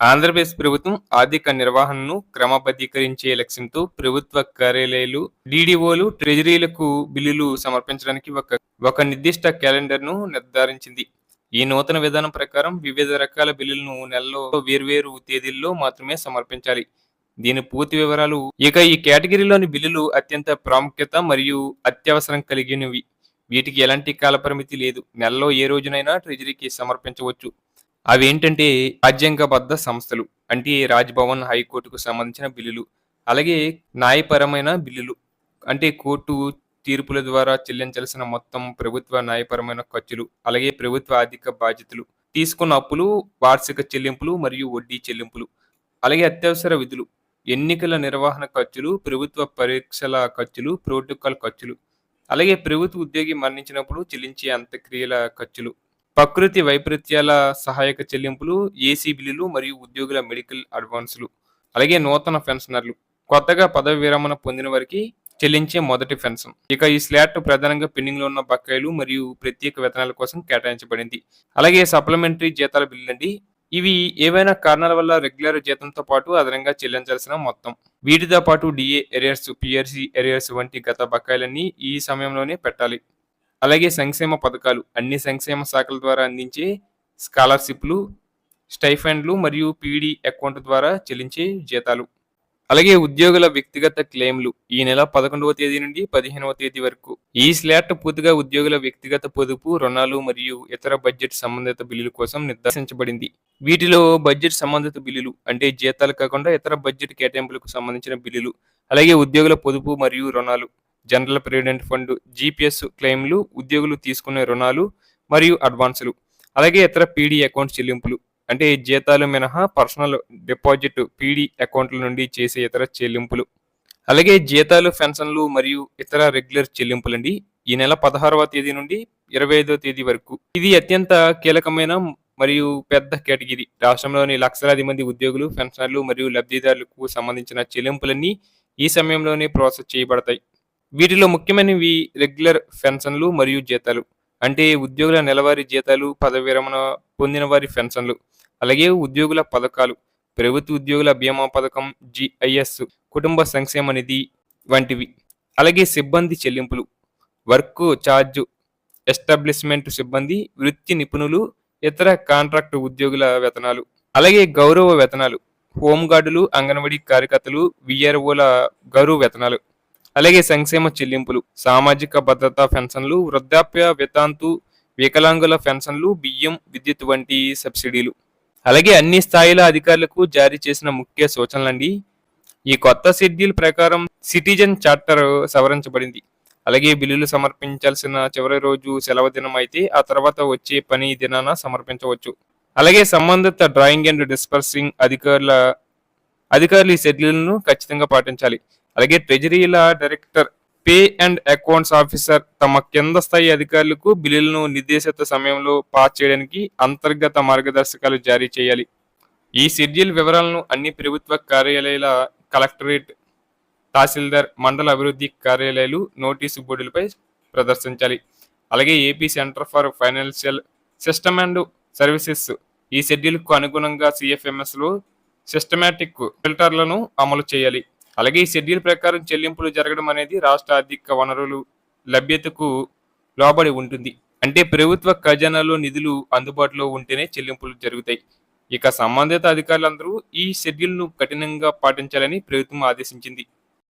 ఆంధ్రప్రదేశ్ ప్రభుత్వం ఆర్థిక నిర్వహణను క్రమబద్ధీకరించే లక్ష్యంతో ప్రభుత్వ కార్యాలయాలు డీడీఓలు ట్రెజరీలకు బిల్లులు సమర్పించడానికి ఒక ఒక నిర్దిష్ట క్యాలెండర్ను నిర్ధారించింది. ఈ నూతన విధానం ప్రకారం వివిధ రకాల బిల్లులను నెలలో వేర్వేరు తేదీల్లో మాత్రమే సమర్పించాలి. దీని పూర్తి వివరాలు ఇక ఈ కేటగిరీలోని బిల్లులు అత్యంత ప్రాముఖ్యత మరియు అత్యవసరం కలిగినవి. వీటికి ఎలాంటి కాలపరిమితి లేదు. నెలలో ఏ రోజునైనా ట్రెజరీకి సమర్పించవచ్చు. అవి ఏంటంటే రాజ్యాంగబద్ధ సంస్థలు అంటే రాజ్భవన్ హైకోర్టుకు సంబంధించిన బిల్లులు అలాగే న్యాయపరమైన బిల్లులు. అంటే కోర్టు తీర్పుల ద్వారా చెల్లించాల్సిన మొత్తం ప్రభుత్వ న్యాయపరమైన ఖర్చులు అలాగే ప్రభుత్వ ఆర్థిక బాధ్యతలు తీసుకున్న అప్పులు వార్షిక చెల్లింపులు మరియు వడ్డీ చెల్లింపులు అలాగే అత్యవసర విధులు ఎన్నికల నిర్వహణ ఖర్చులు ప్రభుత్వ పరీక్షల ఖర్చులు ప్రోటోకాల్ ఖర్చులు అలాగే ప్రభుత్వ ఉద్యోగి మరణించినప్పుడు చెల్లించే అంత్యక్రియల ఖర్చులు. ప్రకృతి వైపరీత్యాల సహాయక చెల్లింపులు ఏసీ బిల్లులు మరియు ఉద్యోగుల మెడికల్ అడ్వాన్సులు. అలాగే నూతన పెన్షనర్లు. కొత్తగా పదవి విరమణ పొందిన వారికి చెల్లించే మొదటి పెన్షన్. ఇక ఈ స్లాట్ ప్రధానంగా పెండింగ్లో ఉన్న బకాయిలు మరియు ప్రత్యేక వేతనాల కోసం కేటాయించబడింది. అలాగే సప్లిమెంటరీ జీతాల బిల్లు అండి ఇవి ఏవైనా కారణాల వల్ల రెగ్యులర్ జీతంతో పాటు అదనంగా చెల్లించాల్సిన మొత్తం. వీటితో పాటు డిఏ ఎరియర్స్ పిఆర్సి ఎరియర్స్ వంటి గత బకాయిలన్నీ ఈ సమయంలోనే పెట్టాలి. అలాగే సంక్షేమ పథకాలు అన్ని సంక్షేమ శాఖల ద్వారా అందించే స్కాలర్షిప్లు స్టైఫండ్లు మరియు పీడీ అకౌంట్ ద్వారా చెల్లించే జీతాలు. అలాగే ఉద్యోగుల వ్యక్తిగత క్లెయిమ్లు ఈ నెల పదకొండవ తేదీ నుండి పదిహేనవ తేదీ వరకు. ఈ స్లాట్ పూర్తిగా ఉద్యోగుల వ్యక్తిగత పొదుపు రుణాలు మరియు ఇతర బడ్జెట్ సంబంధిత బిల్లుల కోసం నిర్దేశించబడింది వీటిలో బడ్జెట్ సంబంధిత బిల్లులు అంటే జీతాలు కాకుండా ఇతర బడ్జెట్ కేటాయింపులకు సంబంధించిన బిల్లులు అలాగే ఉద్యోగుల పొదుపు మరియు రుణాలు. జనరల్ ప్రివిడెంట్ ఫండ్ జీపీఎస్ క్లెయిమ్లు ఉద్యోగులు తీసుకునే రుణాలు మరియు అడ్వాన్సులు. అలాగే ఇతర పీడీ అకౌంట్ చెల్లింపులు. అంటే జీతాలు మినహా పర్సనల్ డిపాజిట్ పీడీ అకౌంట్ల నుండి చేసే ఇతర చెల్లింపులు. అలాగే జీతాలు పెన్షన్లు మరియు ఇతర రెగ్యులర్ చెల్లింపులండి. ఈ నెల పదహారవ తేదీ నుండి ఇరవై ఐదవ తేదీ వరకు. ఇది అత్యంత కీలకమైన మరియు పెద్ద కేటగిరీ. రాష్ట్రంలోని లక్షలాది మంది ఉద్యోగులు పెన్షనర్లు మరియు లబ్ధిదారులకు సంబంధించిన చెల్లింపులన్నీ ఈ సమయంలోనే ప్రాసెస్ చేయబడతాయి. వీటిలో ముఖ్యమైనవి రెగ్యులర్ పెన్షన్లు మరియు జీతాలు. అంటే ఉద్యోగుల నెలవారీ జీతాలు పదవి విరమణ పొందిన వారి పెన్షన్లు అలాగే ఉద్యోగుల పథకాలు ప్రభుత్వ ఉద్యోగుల బీమా పథకం జిఐఎస్ కుటుంబ సంక్షేమ నిధి వంటివి. అలాగే సిబ్బంది చెల్లింపులు వర్క్ ఛార్జ్ ఎస్టాబ్లిష్మెంట్ సిబ్బంది వృత్తి నిపుణులు ఇతర కాంట్రాక్ట్ ఉద్యోగుల వేతనాలు అలాగే గౌరవ వేతనాలు హోంగార్డులు అంగన్వాడీ కార్యకర్తలు విఆర్ఓల గౌరవ వేతనాలు. అలాగే సంక్షేమ చెల్లింపులు సామాజిక భద్రతా పెన్షన్లు వృద్ధాప్య వితాంతు వికలాంగుల పెన్షన్లు బియ్యం విద్యుత్ వంటి సబ్సిడీలు. అలాగే అన్ని స్థాయిల అధికారులకు జారీ చేసిన ముఖ్య సూచనలండి. ఈ కొత్త షెడ్యూల్ ప్రకారం సిటిజన్ చార్టర్ సవరించబడింది. అలాగే బిల్లులు సమర్పించాల్సిన చివరి రోజు సెలవు దినం అయితే ఆ తర్వాత వచ్చే పని దినాన సమర్పించవచ్చు. అలాగే సంబంధిత డ్రాయింగ్ అండ్ డిస్పర్సింగ్ అధికారుల అధికారులు ఈ షెడ్యూల్ను ఖచ్చితంగా పాటించాలి. అలాగే ట్రెజరీల director pay and accounts officer తమ కింద స్థాయి అధికారులకు బిల్లులను నిర్దేశిత సమయంలో పాస్ చేయడానికి అంతర్గత మార్గదర్శకాలు జారీ చేయాలి. ఈ షెడ్యూల్ వివరాలను అన్ని ప్రభుత్వ కార్యాలయాల కలెక్టరేట్ తహసీల్దార్ మండల అభివృద్ధి కార్యాలయాలు నోటీసు బోర్డులపై ప్రదర్శించాలి. అలాగే AP centre for financial system and services ఈ షెడ్యూల్కు అనుగుణంగా సిఎఫ్ఎంఎస్లో సిస్టమేటిక్ ఫిల్టర్లను అమలు చేయాలి. అలాగే ఈ షెడ్యూల్ ప్రకారం చెల్లింపులు జరగడం అనేది రాష్ట్ర ఆర్థిక వనరులు లభ్యతకు లోబడి ఉంటుంది. అంటే ప్రభుత్వ ఖజానాలో నిధులు అందుబాటులో ఉంటేనే చెల్లింపులు జరుగుతాయి. ఇక సంబంధిత అధికారులందరూ ఈ షెడ్యూల్ను కఠినంగా పాటించాలని ప్రభుత్వం ఆదేశించింది.